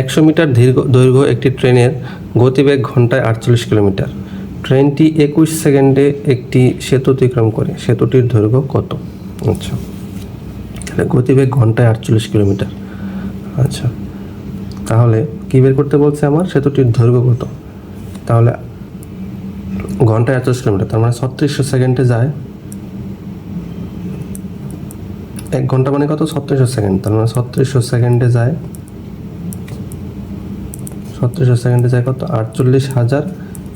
একশো মিটার দীর্ঘ দৈর্ঘ্য একটি ট্রেনের গতিবেগ ঘন্টায় আটচল্লিশ কিলোমিটার। ট্রেনটি একুশ সেকেন্ডে একটি সেতু অতিক্রম করে। সেতুটির দৈর্ঘ্য কত? আচ্ছা। তাহলে গতিবেগ ঘন্টায় আটচল্লিশ কিলোমিটার। আচ্ছা। তাহলে কী বের করতে বলছে আমার? সেতুটির দৈর্ঘ্য কত? তাহলে ঘন্টায় আটচল্লিশ কিলোমিটার, তার মানে ছত্রিশশো সেকেন্ডে যায়। এক ঘণ্টা মানে কত? ছত্রিশশো সেকেন্ড, তার মানে ছত্রিশশো সেকেন্ডে যায়। ছত্রিশশো সেকেন্ডে যায় কত? আটচল্লিশ হাজার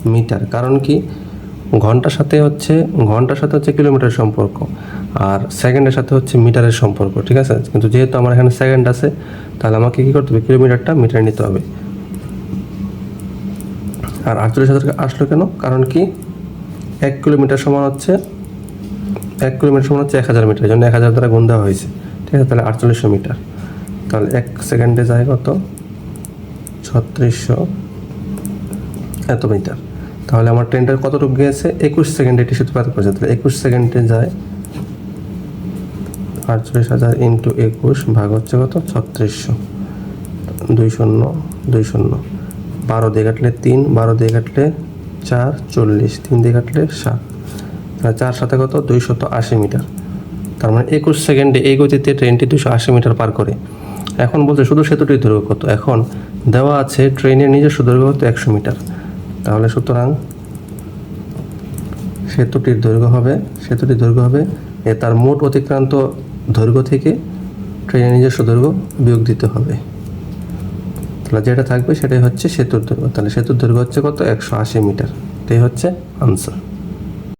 মিটার। কারণ কি? ঘণ্টার সাথে হচ্ছে, ঘণ্টার সাথে হচ্ছে কিলোমিটার সম্পর্ক আর সেকেন্ডের সাথে হচ্ছে মিটারের সম্পর্ক, ঠিক আছে? কিন্তু যেহেতু আমার এখানে সেকেন্ড আছে, তাহলে আমাকে কী করতে হবে? কিলোমিটারটা মিটার নিতে হবে। আর আটচল্লিশ হাজার আসলো কেন? কারণ কি? এক কিলোমিটার সমান হচ্ছে, এক কিলোমিটার সমান হচ্ছে এক হাজার মিটার জন্য এক হাজার দ্বারা গুণ দেওয়া হয়েছে। ঠিক আছে? তাহলে আটচল্লিশশো মিটার। তাহলে এক সেকেন্ডে যায় কত? ছত্রিশশো এত মিটার তাহলে আমার ট্রেনটা কতটুকু গিয়েছে? একুশ সেকেন্ডে এটি সেতু করেছে তাহলে একুশ সেকেন্ডে যায় আটচল্লিশ হাজার ইন্টু একুশ ভাগ হচ্ছে কত? ছত্রিশশো। দুই শূন্য দুই শূন্য। বারো দিয়ে কাটলে তিন, বারো দিয়ে কাটলে চার, চল্লিশ। তিন দিয়ে কাটলে সাত। চার সাথে কত? দুইশত আশি মিটার। তার মানে একুশ সেকেন্ডে এই গতিতে ট্রেনটি দুশো আশি মিটার পার করে। এখন বলছে শুধু সেতুটির দৈর্ঘ্য কত? এখন দেওয়া আছে ট্রেনের নিজস্ব দৈর্ঘ্য কত? একশো মিটার। তাহলে সুতরাং সেতুটির দৈর্ঘ্য হবে, সেতুটির দৈর্ঘ্য হবে এ তার মোট অতিক্রান্ত দৈর্ঘ্য থেকে ট্রেনের নিজস্ব দৈর্ঘ্য বিয়োগ দিতে হবে। তাহলে যেটা থাকবে সেটাই হচ্ছে সেতুর দৈর্ঘ্য। তাহলে সেতুর দৈর্ঘ্য হচ্ছে কত? একশো আশি মিটার। এটাই হচ্ছে আনসার